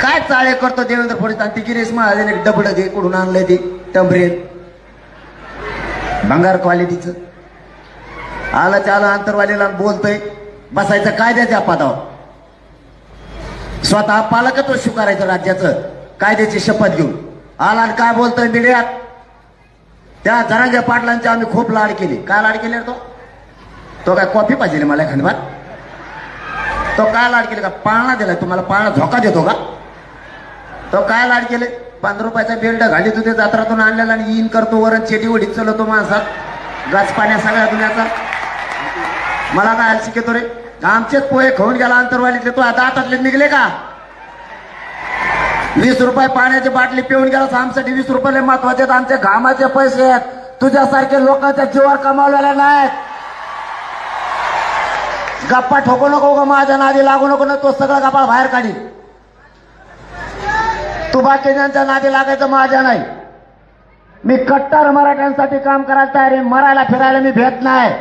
काय चाळे करतो देवेंद्र फडणवीस? आणि ती गिरीश महाजन एक डबड दे कुठून आणलंय ते टंबरेल. भंगार क्वालिटीचं आलं चालं अंतरवालीला बोलतोय. बसायचं कायद्याच्या पदावर. स्वतः पालकत्व स्वीकारायचं राज्याचं. कायद्याची शपथ घेऊन. आला आणि काय बोलतोय मीडियात? त्या जरांगे पाटलांची आम्ही खूप लाड केली. काय लाड केली तो? तो काय कॉफी पाहिजे मला खंडभात तो काय लाड केली का? पाळणा दिला तुम्हाला पाळणा धोका देतो का? तो काय लाड केले? पंधरा रुपयाचा बेल्ट घालीत होते जत्रातून आणलेला आणि इन करतो वरण चेटी वडीत चलवतो माणसात. गाच पाण्या सगळ्या दुनियाचा. मला काय शिकतो रे? आमचेच पोहे खाऊन गेला अंतरवालीतले तो आता हातातले निघले का? वीस रुपये पाण्याची बाटली पिऊन गेला तर आमच्यासाठी वीस रुपये महत्त्वाचे आहेत. आमचे घामाचे पैसे आहेत. तुझ्यासारखे लोकांच्या जीवावर कमावलेले नाहीत. गप्पा ठोकू नको ग माझ्या नादी लागू नको ना तो सगळा गप्पा बाहेर काढी तू बाकीच्यांच्या नादी लागायचं माझ्या नाही. मी कट्टर मराठ्यांसाठी काम करायला तयार आहे. मरायला फिरायला मी भेट नाही.